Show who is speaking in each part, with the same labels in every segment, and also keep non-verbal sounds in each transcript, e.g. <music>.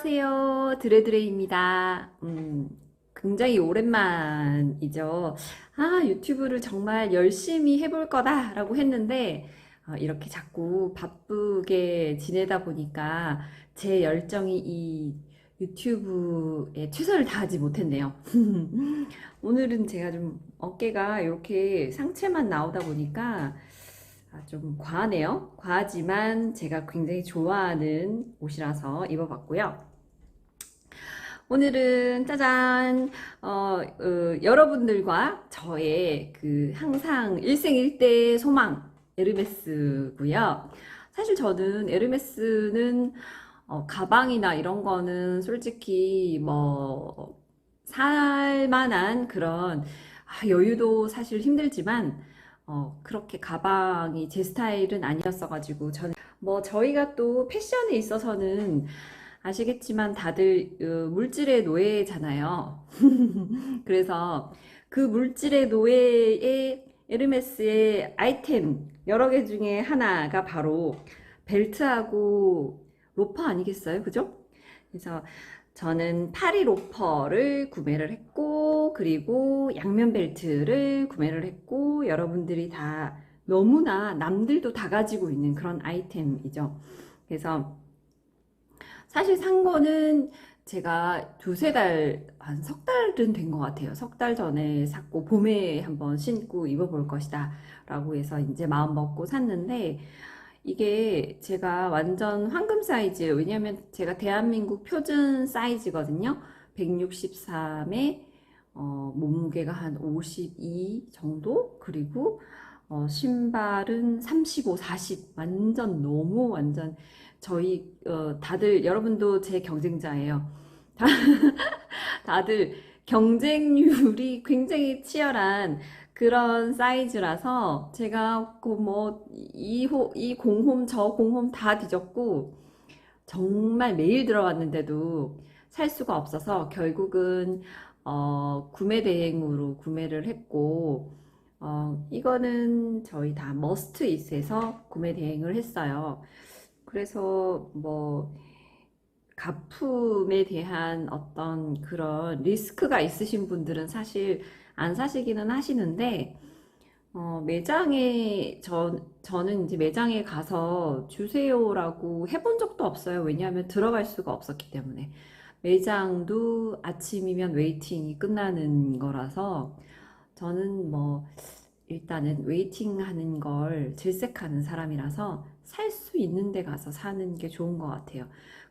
Speaker 1: 안녕하세요. 드레드레입니다. 음, 굉장히 오랜만이죠. 아, 유튜브를 정말 열심히 해볼 거다라고 했는데, 어, 이렇게 자꾸 바쁘게 지내다 보니까 제 열정이 이 유튜브에 최선을 다하지 못했네요. <laughs> 오늘은 제가 좀 어깨가 이렇게 상체만 나오다 보니까 아, 좀 과하네요. 과하지만 제가 굉장히 좋아하는 옷이라서 입어봤고요. 오늘은 짜잔, 어, 어, 여러분들과 저의 그 항상 일생일대 소망 에르메스고요. 사실 저는 에르메스는 어, 가방이나 이런 거는 솔직히 뭐 살만한 그런 아, 여유도 사실 힘들지만 어, 그렇게 가방이 제 스타일은 아니었어가지고 저는 뭐 저희가 또 패션에 있어서는 아시겠지만 다들 어, 물질의 노예잖아요. <laughs> 그래서 그 물질의 노예의 에르메스의 아이템 여러 개 중에 하나가 바로 벨트하고 로퍼 아니겠어요? 그죠? 그래서 저는 파리 로퍼를 구매를 했고, 그리고 양면 벨트를 구매를 했고, 여러분들이 다 너무나 남들도 다 가지고 있는 그런 아이템이죠. 그래서 사실 산 거는 제가 두세 달, 한 석 달은 된 것 같아요. 석 달 전에 샀고, 봄에 한번 신고 입어볼 것이다. 라고 해서 이제 마음 먹고 샀는데, 이게 제가 완전 황금 사이즈, 왜냐면 제가 대한민국 표준 사이즈거든요. 163에, 어, 몸무게가 한 52 정도? 그리고, 어, 신발은 35, 40. 완전 너무 완전, 저희, 어, 다들, 여러분도 제 경쟁자예요. 다, <laughs> 다들 경쟁률이 굉장히 치열한 그런 사이즈라서 제가 그뭐 2호, 이 공홈 저 공홈 다 뒤졌고 정말 매일 들어왔는데도 살 수가 없어서 결국은 어, 구매 대행으로 구매를 했고 어, 이거는 저희 다 머스트잇에서 구매 대행을 했어요. 그래서 뭐 가품에 대한 어떤 그런 리스크가 있으신 분들은 사실 안 사시기는 하시는데, 어, 매장에, 저, 저는 이제 매장에 가서 주세요라고 해본 적도 없어요. 왜냐하면 들어갈 수가 없었기 때문에. 매장도 아침이면 웨이팅이 끝나는 거라서, 저는 뭐, 일단은 웨이팅 하는 걸 질색하는 사람이라서 살 수 있는 데 가서 사는 게 좋은 것 같아요.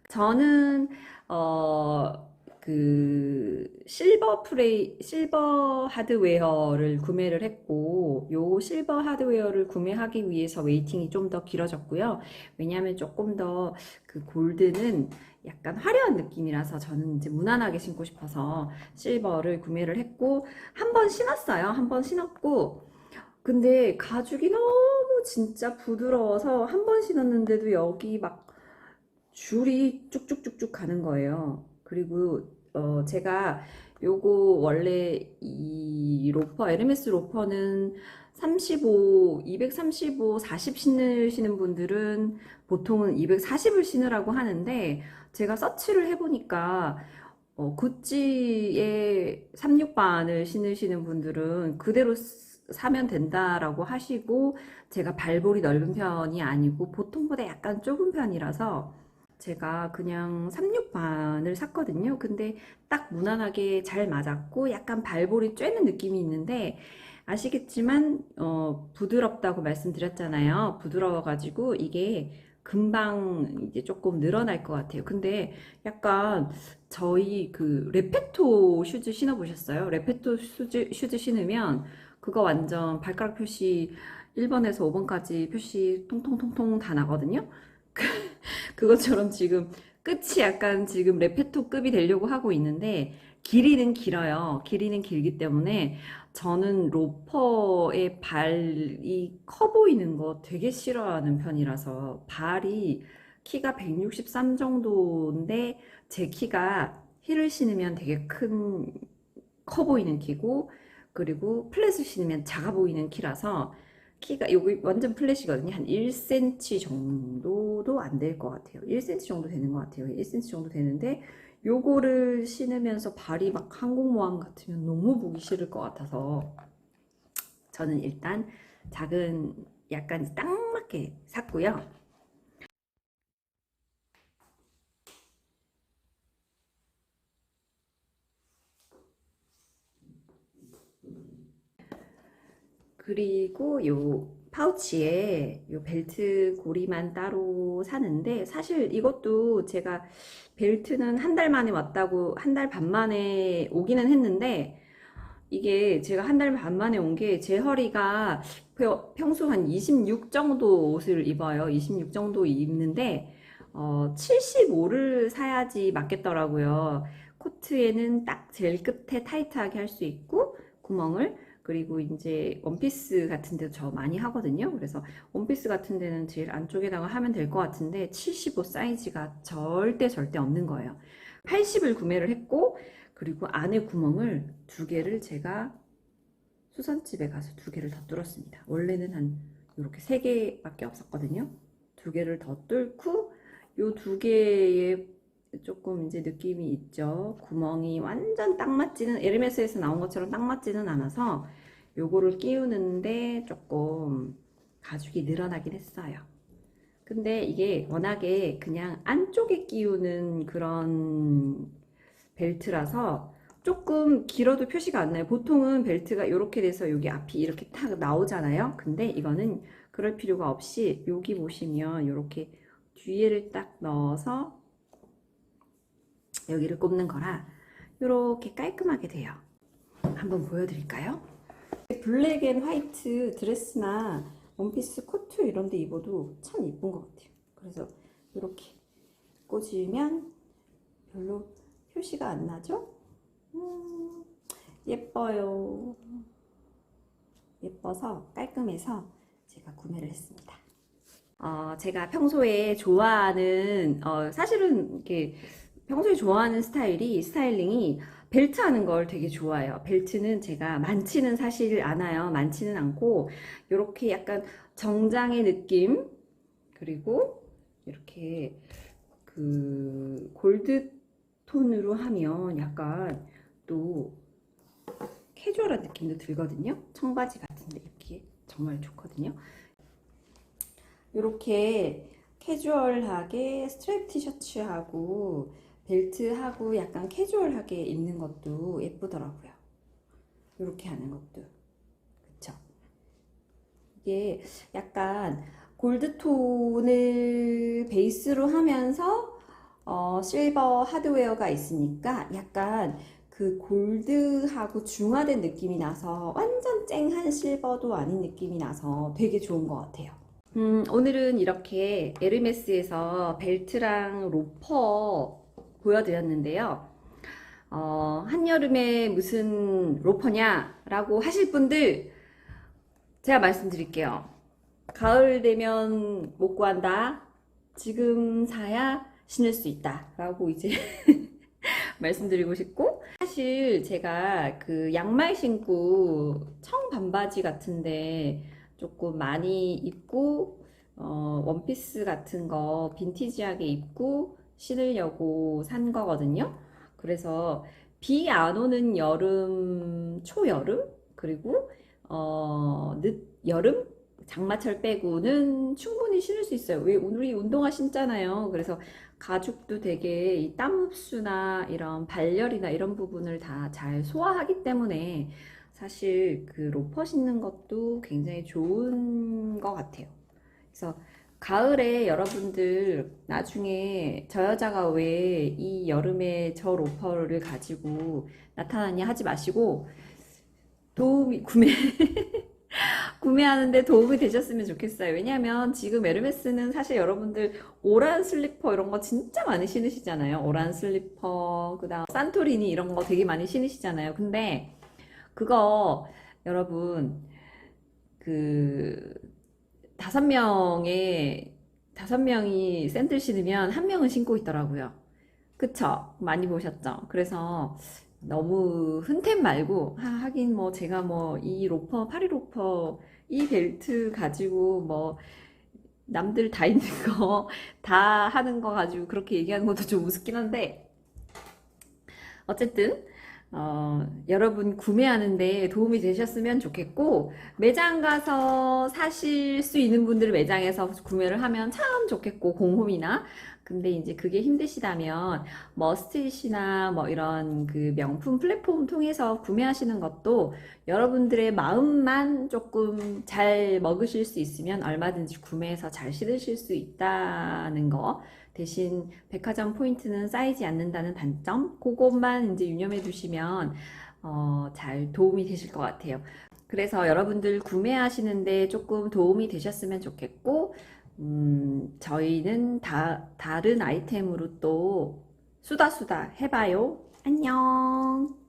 Speaker 1: 저는, 어, 그 실버 프레이 실버 하드웨어를 구매를 했고 요 실버 하드웨어를 구매하기 위해서 웨이팅이 좀 더 길어졌고요. 왜냐하면 조금 더 그 골드는 약간 화려한 느낌이라서 저는 이제 무난하게 신고 싶어서 실버를 구매를 했고 한 번 신었어요. 한 번 신었고 근데 가죽이 너무 진짜 부드러워서 한 번 신었는데도 여기 막 줄이 쭉쭉쭉쭉 가는 거예요. 그리고 어 제가 요거 원래 이 로퍼 에르메스 로퍼는 35, 235, 40 신으시는 분들은 보통은 240을 신으라고 하는데 제가 서치를 해보니까 어, 구찌의 36반을 신으시는 분들은 그대로 쓰- 사면 된다라고 하시고 제가 발볼이 넓은 편이 아니고 보통보다 약간 좁은 편이라서 제가 그냥 36반을 샀거든요. 근데 딱 무난하게 잘 맞았고 약간 발볼이 쬐는 느낌이 있는데 아시겠지만 어, 부드럽다고 말씀드렸잖아요. 부드러워가지고 이게 금방 이제 조금 늘어날 것 같아요. 근데 약간 저희 그 레페토 슈즈 신어보셨어요? 레페토 슈즈, 슈즈 신으면 그거 완전 발가락 표시 1번에서 5번까지 표시 통통통통 다 나거든요. 그것처럼 지금 끝이 약간 지금 레페토급이 되려고 하고 있는데 길이는 길어요. 길이는 길기 때문에 저는 로퍼의 발이 커 보이는 거 되게 싫어하는 편이라서 발이 키가 163 정도인데 제 키가 힐을 신으면 되게 큰 커 보이는 키고 그리고 플랫을 신으면 작아 보이는 키라서 키가 여기 완전 플랫이거든요. 한 1cm 정도도 안 될 것 같아요. 1cm 정도 되는 것 같아요. 1cm 정도 되는데 요거를 신으면서 발이 막 항공모함 같으면 너무 보기 싫을 것 같아서 저는 일단 작은 약간 딱 맞게 샀고요. 그리고 요 파우치에 요 벨트 고리만 따로 사는데 사실 이것도 제가 벨트는 한 달 만에 왔다고 한 달 반 만에 오기는 했는데 이게 제가 한 달 반 만에 온 게 제 허리가 평- 평소 한 26 정도 옷을 입어요. 26 정도 입는데 어, 75를 사야지 맞겠더라고요. 코트에는 딱 제일 끝에 타이트하게 할 수 있고 구멍을 그리고 이제 원피스 같은 데도 저 많이 하거든요. 그래서 원피스 같은 데는 제일 안쪽에다가 하면 될 것 같은데 75 사이즈가 절대 절대 없는 거예요. 80을 구매를 했고 그리고 안에 구멍을 두 개를 제가 수선집에 가서 두 개를 더 뚫었습니다. 원래는 한 이렇게 세 개밖에 없었거든요. 두 개를 더 뚫고 요 두 개의 조금 이제 느낌이 있죠. 구멍이 완전 딱 맞지는 에르메스에서 나온 것처럼 딱 맞지는 않아서 요거를 끼우는데 조금 가죽이 늘어나긴 했어요. 근데 이게 워낙에 그냥 안쪽에 끼우는 그런 벨트라서 조금 길어도 표시가 안 나요. 보통은 벨트가 이렇게 돼서 여기 앞이 이렇게 탁 나오잖아요. 근데 이거는 그럴 필요가 없이 여기 보시면 이렇게 뒤에를 딱 넣어서 여기를 꼽는 거라 이렇게 깔끔하게 돼요. 한번 보여드릴까요? 블랙 앤 화이트 드레스나 원피스 코트 이런 데 입어도 참 이쁜 것 같아요. 그래서 이렇게 꽂으면 별로 표시가 안 나죠? 음, 예뻐요. 예뻐서 깔끔해서 제가 구매를 했습니다. 어, 제가 평소에 좋아하는, 어, 사실은 이렇게 평소에 좋아하는 스타일이, 스타일링이 벨트 하는 걸 되게 좋아해요. 벨트는 제가 많지는 사실 않아요. 많지는 않고, 이렇게 약간 정장의 느낌, 그리고 이렇게 그 골드 톤으로 하면 약간 또 캐주얼한 느낌도 들거든요. 청바지 같은데 입기에 정말 좋거든요. 이렇게 캐주얼하게 스트랩 티셔츠하고 벨트하고 약간 캐주얼하게 입는 것도 예쁘더라고요. 이렇게 하는 것도. 그쵸? 이게 약간 골드톤을 베이스로 하면서 어, 실버 하드웨어가 있으니까 약간 그 골드하고 중화된 느낌이 나서 완전 쨍한 실버도 아닌 느낌이 나서 되게 좋은 것 같아요. 음, 오늘은 이렇게 에르메스에서 벨트랑 로퍼 보여드렸는데요. 어, 한여름에 무슨 로퍼냐라고 하실 분들 제가 말씀드릴게요. 가을 되면 못 구한다. 지금 사야 신을 수 있다. 라고 이제 <laughs> 말씀드리고 싶고 사실 제가 그 양말 신고 청 반바지 같은데 조금 많이 입고 어, 원피스 같은 거 빈티지하게 입고 신으려고 산 거거든요. 그래서 비 안 오는 여름, 초여름, 그리고 어, 늦 여름, 장마철 빼고는 충분히 신을 수 있어요. 왜 우리 운동화 신잖아요. 그래서 가죽도 되게 이 땀 흡수나 이런 발열이나 이런 부분을 다 잘 소화하기 때문에 사실 그 로퍼 신는 것도 굉장히 좋은 것 같아요. 그래서 가을에 여러분들 나중에 저 여자가 왜 이 여름에 저 로퍼를 가지고 나타나냐 하지 마시고 도움이 구매 <laughs> 구매하는데 도움이 되셨으면 좋겠어요. 왜냐하면 지금 에르메스는 사실 여러분들 오란 슬리퍼 이런 거 진짜 많이 신으시잖아요. 오란 슬리퍼, 그다음 산토리니 이런 거 되게 많이 신으시잖아요. 근데 그거 여러분 그 다섯 명의 다섯 명이 샌들 신으면 한 명은 신고 있더라고요. 그쵸? 많이 보셨죠? 그래서 너무 흔템 말고 아, 하긴 뭐 제가 뭐 이 로퍼 파리 로퍼 이 벨트 가지고 뭐 남들 다 있는 거 <laughs> 다 하는 거 가지고 그렇게 얘기하는 것도 좀 우습긴 한데 어쨌든 어, 여러분 구매하는데 도움이 되셨으면 좋겠고 매장 가서 사실 수 있는 분들은 매장에서 구매를 하면 참 좋겠고 공홈이나 근데 이제 그게 힘드시다면 머스트잇이나 뭐 이런 그 명품 플랫폼 통해서 구매하시는 것도 여러분들의 마음만 조금 잘 먹으실 수 있으면 얼마든지 구매해서 잘 신으실 수 있다는 거. 대신 백화점 포인트는 쌓이지 않는다는 단점, 그것만 이제 유념해 두시면 어, 잘 도움이 되실 것 같아요. 그래서 여러분들 구매하시는데 조금 도움이 되셨으면 좋겠고, 음, 저희는 다, 다른 아이템으로 또 수다수다 해봐요. 안녕.